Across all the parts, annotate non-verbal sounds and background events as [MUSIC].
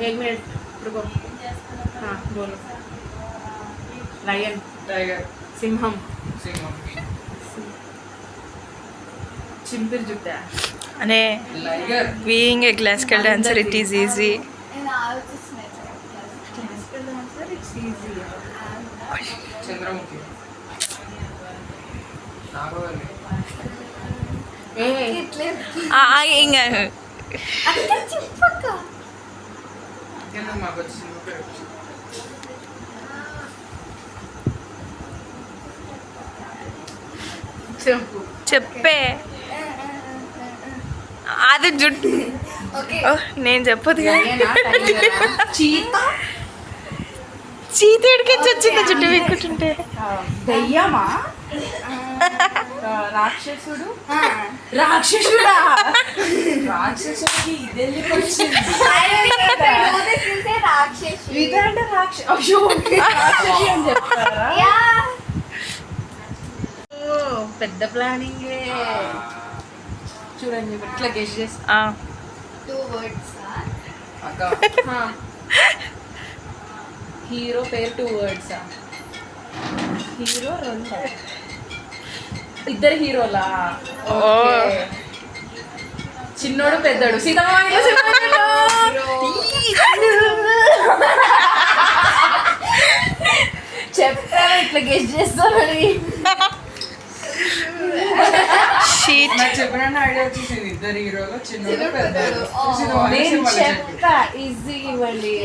एक मिनट रुको हाँ बोलो लायन టైగర్ సింహం సింహం చింపిరి జుట్ట అనే liger being a classical dancer it is easy Chandramukhi Nagavalli ఏ ఇంకా చెప్పు. చెప్పే. అది జుట్టు ఓ, నేను చెప్పదు చీత? చీతేడికి వచ్చింది జుట్టు విక్కుంటుంటే దయ్యమా? రాక్షసుడు? రాక్షసుడా? రాక్షసుడికి ఇది ఇదంటే రాక్ష? అయ్యో, రాక్షసి అని చెప్తారా? ఓ, పెద్ద ప్లానింగే. చూడండి ఇట్లా గెస్ట్ చేస్తా. ఆ, అక్క. [LAUGHS] హీరో పేరు టూ వర్డ్స్ హీరో రెండు. ఇద్దరు హీరోలా. చిన్నోడు పెద్దోడు. సీతమ్మ చెప్తాను ఇట్లా గెస్ట్ చేస్తానని షీట్ నాకు చెప్పిన ఐడియా వచ్చేసింది. ఇద్దరు హీరోలు చిన్నోడు పెద్దోడు. చెప్తా ఈజీ ఇవ్వండి.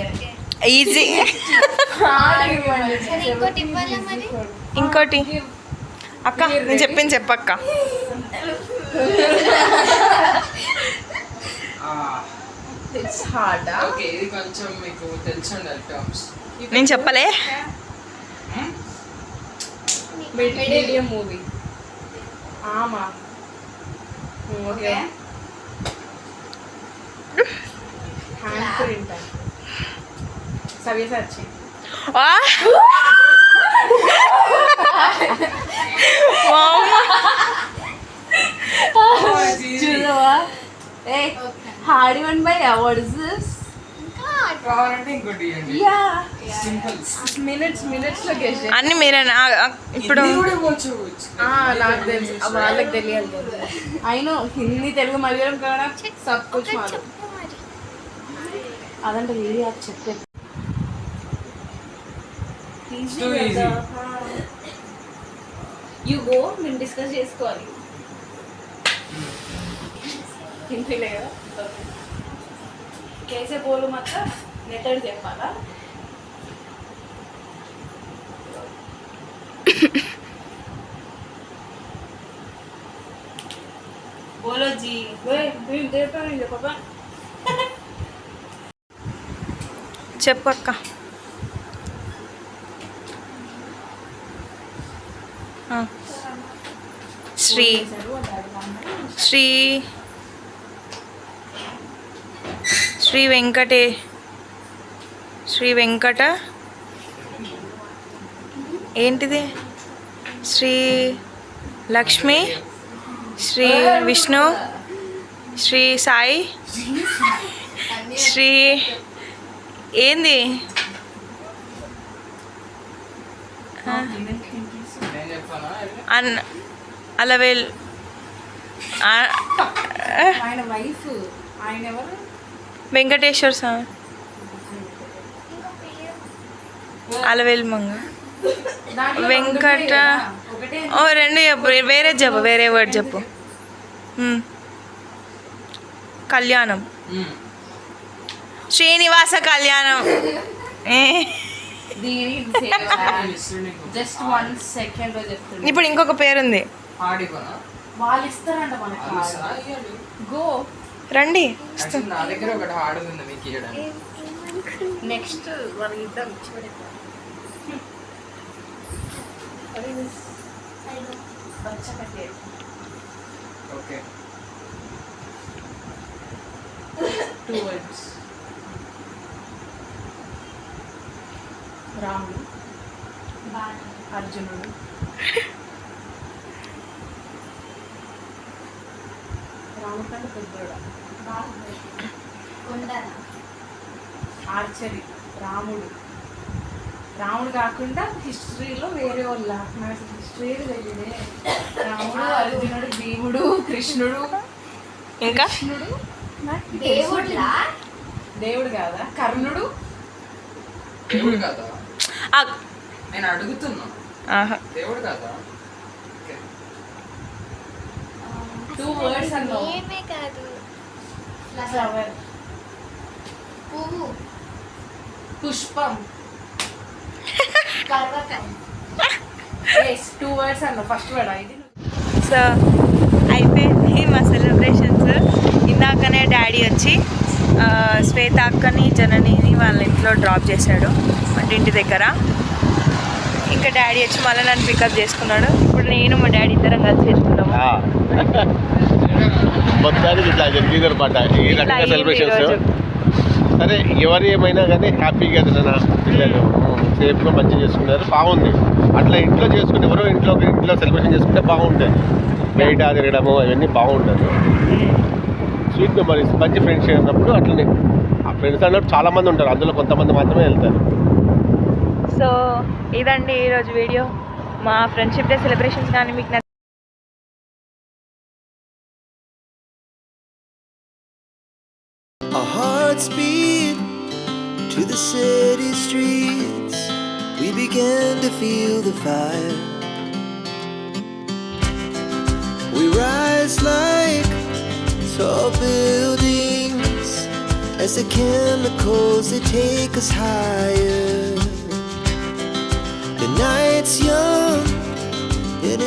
ఈజీ [LAUGHS] ఇంకోటి ఇవ్వాలా మరి? ఇంకోటి. అక్క నేను చెప్పింది చెప్పక్క నేను చెప్పలే? మూవీ ఆమా. ఓకే. హ్యాండ్ ప్రింట్ సవ్యసాచి ఆ! వామ్మ. చూడవా a hard one by what is this కావాలంటే ఇంకోటి ఇవ్వండి యా సింపుల్ మినిట్స్ మినిట్స్లో గెస్ట్ అన్ని మీరే ఇప్పుడు నాకు తెలుసు. వాళ్ళకి తెలియాలి. అయినో హిందీ తెలుగు మలయాళం కన్నడ సబ్ కుచ్ అదంటే Too easy. యూ గో మేము డిస్కస్ చేసుకోవాలి హిందీలే కదా కేసే పోలు మాత్రం నెట్టడి చెప్పాలా बोलो जी वे శ్రీ శ్రీ శ్రీ వెంకటే శ్రీ వెంకట ఏంటిది? శ్రీ లక్ష్మి శ్రీ విష్ణు శ్రీ సాయి శ్రీ ఏంది? నేను చెప్పానా అన్ అలవేల్ వెంకటేశ్వర స్వామి. అలవేల్ మంగ. వెంకట ఓ రెండు చెప్పు. వేరే చెప్పు వేరే వర్డ్ చెప్పు. కళ్యాణం. శ్రీనివాస కళ్యాణం. ఏ. జస్ట్ వన్ సెకండ్ ఇప్పుడు ఇంకొక పేరుంది. వాళ్ళు ఇస్తారంట మనకి? ఇయ్యండి. గో రండి. నా దగ్గర ఒకటి హార్డ్ ఉంది మీకు ఇవ్వడానికి నెక్స్ట్ వాళ్ళకి ఇద్దాం ఓకే టూ వర్డ్స్ రాముడు అర్జునుడు. పెద్దోడా ఆర్చరీ రాముడు. రాముడు కాకుండా హిస్టరీలో వేరే వాళ్ళ. నాకు హిస్టరీ తెలియదే రాముడు అర్జునుడు భీముడు కృష్ణుడు. ఇంకా? కృష్ణుడు. దేవుళ్ళా దేవుడు? కాదా? కర్ణుడు? దేవుడు కదా ఆ, నేను అడుగుతున్నా. ఆహా. దేవుడు కదా. టూ వర్డ్స్ అన్నావు ఏమే కాదు. ఫ్లవర్ పువ్వు. పుష్పం. [LAUGHS] పర్వతం. టూ వర్డ్స్ అన్నావు ఫస్ట్ వర్డ్ ఇది సో అయిపోయింది మా సెలబ్రేషన్స్ ఇందాకనే డాడీ వచ్చి శ్వేత అక్కని జననిని వాళ్ళ ఇంట్లో డ్రాప్ చేశాడు. ఇంటి దగ్గర. ఇంకా డాడీ వచ్చి మళ్ళీ నన్ను పికప్ చేసుకున్నాడు. ఇప్పుడు నేను మా డాడీ ఇద్దరం కలిసి చేసుకున్నాము. మొత్తానికి ఇట్లా జరిగింది అనమాట ఈ రకంగా సెలబ్రేషన్స్. సరే ఎవరు ఏమైనా కానీ హ్యాపీగా తిన పిల్లలు. సేఫ్గా మంచిగా చేసుకున్నారు. బాగుంది. అట్లా ఇంట్లో చేసుకుని ఎవరో ఇంట్లో ఇంట్లో సెలబ్రేషన్ చేసుకుంటే బాగుంటుంది బయట తిరగడము అవన్నీ బాగుంటుంది స్వీట్ మెమరీస్ మంచి ఫ్రెండ్స్ ఉన్నప్పుడు అట్లనే. ఆ ఫ్రెండ్స్ అన్నప్పుడు చాలా మంది ఉంటారు. అందులో కొంతమంది మాత్రమే వెళ్తారు. సో ఇదండి ఈరోజు వీడియో మా ఫ్రెండ్షిప్ డే సెలబ్రేషన్స్ కానీ మీకు నచ్చ- Our hearts beat to the city streets. We began to feel the fire. We rise like tall buildings as the chemicals they take us higher.